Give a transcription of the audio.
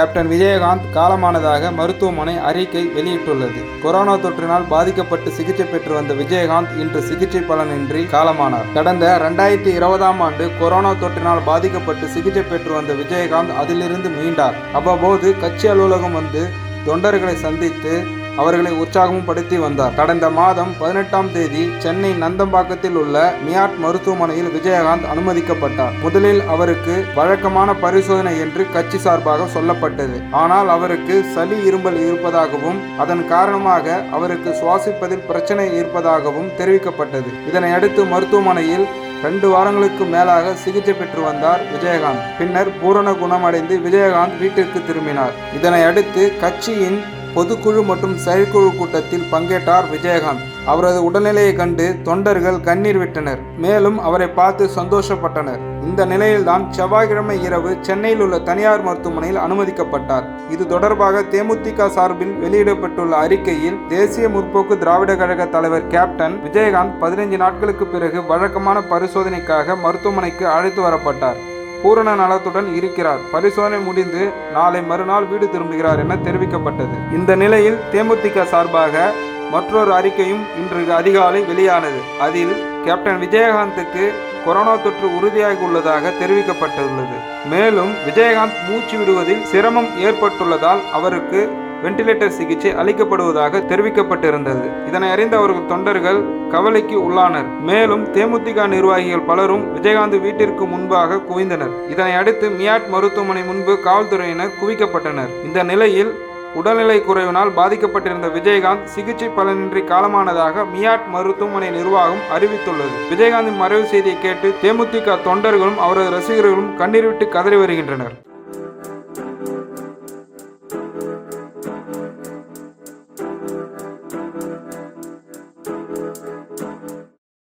Captain Vijayakanth காலமானதாக மருத்துவமனை அறிக்கை வெளியிட்டுள்ளது. கொரோனா தொற்றினால் பாதிக்கப்பட்டு சிகிச்சை பெற்று வந்த விஜயகாந்த் இன்று சிகிச்சை பலனின்றி காலமானார். கடந்த இரண்டாயிரத்தி இருபதாம் ஆண்டு கொரோனா தொற்றினால் பாதிக்கப்பட்டு சிகிச்சை பெற்று வந்த விஜயகாந்த் அதிலிருந்து மீண்டார். அவ்வப்போது கட்சி அலுவலகம் வந்து தொண்டர்களை சந்தித்து அவர்களை உற்சாகமும் படுத்தி வந்தார். கடந்த மாதம் பதினெட்டாம் தேதி சென்னை நந்தம்பாக்கத்தில் உள்ள மியாட் மருத்துவமனையில் விஜயகாந்த் அனுமதிக்கப்பட்டார். முதலில் அவருக்கு வழக்கமான பரிசோதனை என்று கட்சி சார்பாக சொல்லப்பட்டது. ஆனால் அவருக்கு சளி இரும்பல் இருப்பதாகவும் அதன் காரணமாக அவருக்கு சுவாசிப்பதில் பிரச்சனை இருப்பதாகவும் தெரிவிக்கப்பட்டது. இதனையடுத்து மருத்துவமனையில் ரெண்டு வாரங்களுக்கு மேலாக சிகிச்சை பெற்று வந்தார் விஜயகாந்த். பின்னர் பூரண குணமடைந்து விஜயகாந்த் வீட்டிற்கு திரும்பினார். இதனை அடுத்து கட்சியின் பொதுக்குழு மற்றும் செயற்குழு கூட்டத்தில் பங்கேற்றார் விஜயகாந்த். அவரது உடல்நிலையை கண்டு தொண்டர்கள் கண்ணீர் விட்டனர். மேலும் அவரை பார்த்து சந்தோஷப்பட்டனர். இந்த நிலையில்தான் செவ்வாய்க்கிழமை இரவு சென்னையில் உள்ள தனியார் மருத்துவமனையில் அனுமதிக்கப்பட்டார். இது தொடர்பாக தேமுதிக சார்பில் வெளியிடப்பட்டுள்ள அறிக்கையில் தேசிய முற்போக்கு திராவிட கழக தலைவர் கேப்டன் விஜயகாந்த் பதினைஞ்சு நாட்களுக்கு பிறகு வழக்கமான பரிசோதனைக்காக மருத்துவமனைக்கு அழைத்து வரப்பட்டார். பூரண நலத்துடன் இருக்கிறார். பரிசோதனை முடிந்து நாளை மறுநாள் வீடு திரும்புகிறார் என தெரிவிக்கப்பட்டது. இந்த நிலையில் தேமுதிக சார்பாக மற்றொரு அறிக்கையும் இன்று அதிகாலை வெளியானது. அதில் கேப்டன் விஜயகாந்துக்கு கொரோனா தொற்று உறுதியாகி உள்ளதாக தெரிவிக்கப்பட்டுள்ளது. மேலும் விஜயகாந்த் மூச்சு விடுவதில் சிரமம் ஏற்பட்டுள்ளதால் அவருக்கு வெண்டிலேட்டர் சிகிச்சை அளிக்கப்படுவதாக தெரிவிக்கப்பட்டிருந்தது. இதனை அறிந்த அவர்கள் தொண்டர்கள் கவலைக்கு உள்ளானர். மேலும் தேமுதிக நிர்வாகிகள் பலரும் விஜயகாந்த் வீட்டிற்கு முன்பாக குவிந்தனர். இதனை அடுத்து மியாட் மருத்துவமனை முன்பு காவல்துறையினர் குவிக்கப்பட்டனர். இந்த நிலையில் உடல்நிலை குறைவினால் பாதிக்கப்பட்டிருந்த விஜயகாந்த் சிகிச்சை பலனின்றி காலமானதாக மியாட் மருத்துவமனை நிர்வாகம் அறிவித்துள்ளது. விஜயகாந்தின் மறைவு செய்தியை கேட்டு தேமுதிக தொண்டர்களும் அவரது ரசிகர்களும் கண்ணீர் விட்டு கதறி வருகின்றனர்.